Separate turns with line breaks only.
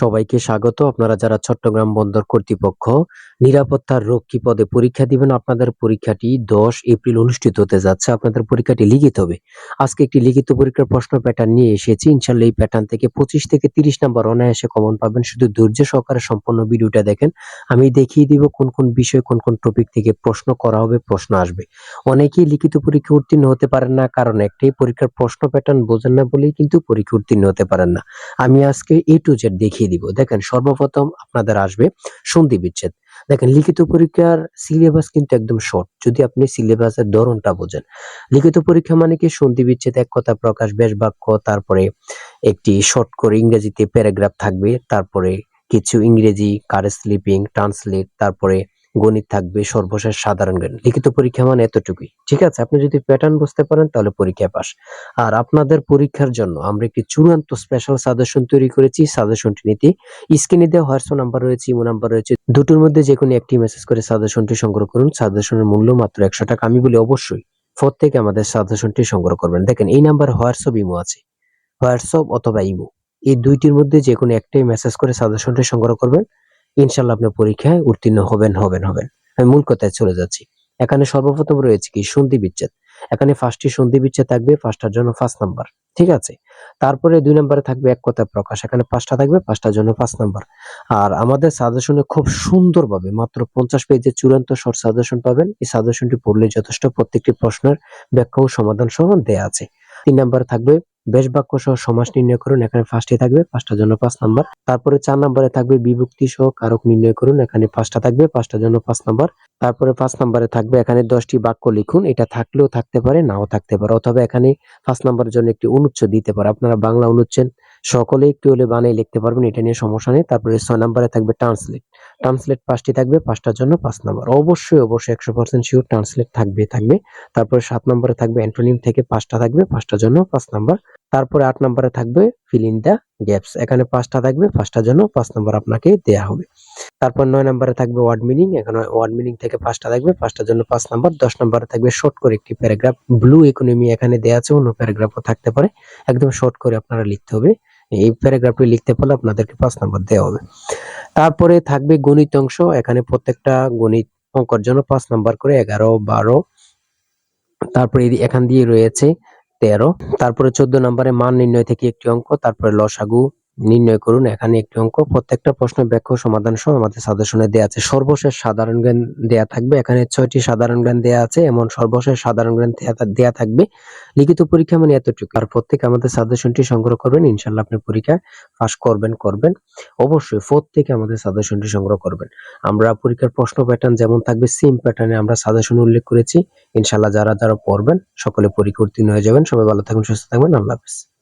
সবাইকে স্বাগত। আপনারা যারা চট্টগ্রাম বন্দর কর্তৃপক্ষ নিরাপত্তার রক্ষী পদে পরীক্ষা দিবেন, আপনাদের পরীক্ষাটি দশ এপ্রিল অনুষ্ঠিত হতে যাচ্ছে। আপনাদের পরীক্ষাটি লিখিত হবে। আজকে একটি লিখিত পরীক্ষার প্রশ্ন প্যাটার্ন নিয়ে এসেছি। ইনশাল্লাহ এই প্যাটার্ন থেকে পঁচিশ থেকে তিরিশ নাম্বার অনায়াসে কমন পাবেন। শুধু ধৈর্য সহকারে সম্পূর্ণ ভিডিওটা দেখেন। আমি দেখিয়ে দিব কোন কোন বিষয় কোন কোন টপিক থেকে প্রশ্ন করা হবে, প্রশ্ন আসবে। অনেকেই লিখিত পরীক্ষা উত্তীর্ণ হতে পারেন না, কারণ একটাই পরীক্ষার প্রশ্ন প্যাটার্ন বোঝেন না বলেই কিন্তু পরীক্ষা উত্তীর্ণ হতে পারেন না। আমি আজকে এ টু জেড দেখিয়ে দিব। দেখেন, সর্বপ্রথম আপনাদের আসবে সন্ধি বিচ্ছেদ। দেখেন, লিখিত পরীক্ষার সিলেবাস কিন্তু একদম শর্ট যদি আপনি সিলেবাসের ধরনটা বোঝেন। লিখিত পরীক্ষা মানে কি? সন্ধি বিচ্ছেদ, এক কথা প্রকাশ, বেশ বাক্য, তারপরে একটি শর্ট করে ইংরেজিতে প্যারাগ্রাফ থাকবে, তারপরে কিছু ইংরেজি কার স্লিপিং ট্রান্সলেট তারপরে গণিত থাকবে, সর্বশেষ সাধারণ জ্ঞান, লিখিত পরীক্ষা মানে এতটুকুই। ঠিক আছে, আপনি যদি প্যাটার্ন বুঝতে পারেন, তাহলে পরীক্ষায় পাস। আর আপনাদের পরীক্ষার জন্য আমরা একটি চূড়ান্ত স্পেশাল সাজেশন তৈরি করেছি সাজেশনটি নিতে। স্ক্রিনে দেওয়া হোয়াটসঅ্যাপ নাম্বার রয়েছে ইমো নাম্বার রয়েছে। দুটোর মধ্যে যে কোনো একটি মেসেজ করে সাজেশনটি সংগ্রহ করুন। সাজেশনের মূল্য মাত্র একশো টাকা। আমি বলি অবশ্যই ফোর থেকে আমাদের সাজেশনটি সংগ্রহ করবেন। দেখেন, এই নাম্বার হোয়াটসঅ্যাপ ইমো আছে। হোয়াটসঅ্যাপ অথবা ইমো এই দুইটির মধ্যে যে কোনো একটাই মেসেজ করে সাজেশনটি সংগ্রহ করবেন। ইনশাল্লাহ আপনার পরীক্ষায় উত্তীর্ণ হবেন হবেন হবেন। আমি মূল কথায় চলে যাচ্ছি। এখানে সর্বপ্রথম রয়েছে কি? সন্ধি বিচ্ছেদ। এখানে ফার্স্টটি সন্ধি বিচ্ছেদ থাকবে ফার্স্টটার জন্য ফার্স্ট নাম্বার ঠিক আছে? তারপরে দুই নম্বরে থাকবে এক কথা প্রকাশ। এখানে পাঁচটা থাকবে, পাঁচটার জন্য পাঁচ নাম্বার আর আমাদের সাজেশনে খুব সুন্দরভাবে মাত্র পঞ্চাশ পেজের চূড়ান্ত শর্ট সাজেশন পাবেন। এই সাজেশনটি পড়লে যথেষ্ট প্রত্যেকটি প্রশ্নের ব্যাখ্যা ও সমাধান সহ দেয়া আছে। তিন নম্বরে থাকবে বেশ বাক্য সহ সমাস নির্ণয় করুন, এখানে ফার্স্টে থাকবে, পাঁচটার জন্য পাঁচ নাম্বার। তারপরে চার নম্বরে থাকবে বিভক্তি সহ কারক নির্ণয় করুন, এখানে পাঁচটা থাকবে, পাঁচটার জন্য পাঁচ নাম্বার। তারপরে পাঁচ নম্বরে থাকবে এখানে দশটি বাক্য লিখুন, এটা থাকলেও থাকতে পারে, নাও থাকতে পারে, অথবা এখানে পাঁচ নম্বরের জন্য একটি অনুচ্ছেদ দিতে পারে। আপনারা বাংলা অনুচ্ছেদ সকলে একটু হলে বানিয়ে লিখতে পারবেন, এটা নিয়ে সমস্যা নেই। তারপরে ছয় নম্বরে থাকবে ট্রান্সলেট ট্রান্সলেট পাঁচটি থাকবে, পাঁচটার জন্য পাঁচ নম্বর অবশ্যই অবশ্যই একশো পার্সেন্ট শিওর ট্রান্সলেট থাকবে থাকবে। তারপরে সাত নম্বরে থাকবে অ্যান্টোনিম থেকে পাঁচটা থাকবে, পাঁচটার জন্য পাঁচ নাম্বার তারপরে আট নম্বরে থাকবে ফিল ইন দ্য গ্যাপস এখানে পাঁচটা থাকবে, পাঁচটার জন্য পাঁচ নম্বর আপনাকে দেয়া হবে। তারপর নয় নম্বরে থাকবে ওয়ার্ড মিনিং এখানে ওয়ার্ড মিনিং থেকে পাঁচটা থাকবে, পাঁচটার জন্য পাঁচ নাম্বার দশ নম্বরে থাকবে শর্ট করে একটি প্যারাগ্রাফ ব্লু ইকোনমি এখানে দেওয়া আছে, অন্য প্যারাগ্রাফও থাকতে পারে। একদম শর্ট করে আপনারা লিখতে হবে। এই প্যারাগ্রাফটি লিখতে পারলে আপনাদেরকে পাঁচ নাম্বার দেওয়া হবে। তারপরে থাকবে গণিত অংশ, এখানে প্রত্যেকটা গণিত অঙ্কর জন্য পাঁচ নাম্বার করে এগারো, বারো, তারপরে এখান দিয়ে রয়েছে তেরো, তারপরে চোদ্দ নম্বরে মান নির্ণয় থেকে একটি অঙ্ক, তারপরে লসাগু নির্ণয় করুন, এখানে একটি অঙ্ক। প্রত্যেকটা প্রশ্নের ব্যাখ্যা সমাধান সহ আমাদের সাজেশনে দেওয়া আছে। সর্বশেষ সাধারণ জ্ঞান দেয়া থাকবে। এখানে ছয়টি সাধারণ জ্ঞান দেয়া আছে। এমন সর্বশেষ সাধারণ জ্ঞান দেয়া- থাকবে। লিখিত পরীক্ষা মানে এতটুকু। আর প্রত্যেক আমাদের সাজেশনটি সংগ্রহ করবেন। ইনশাল্লাহ আপনি পরীক্ষায় পাস করবেন করবেন। অবশ্যই থেকে আমাদের সাজেশনটি সংগ্রহ করবেন। আমরা পরীক্ষার প্রশ্ন প্যাটার্ন যেমন থাকবে সিম প্যাটার্নে আমরা সাজেশন উল্লেখ করেছি। ইনশাল্লাহ যারা যারা পড়বেন, সকলে পরীক্ষা উত্তীর্ণ হয়ে যাবেন। সবাই ভালো থাকুন সুস্থ থাকবেন। আল্লাহ হাফিজ।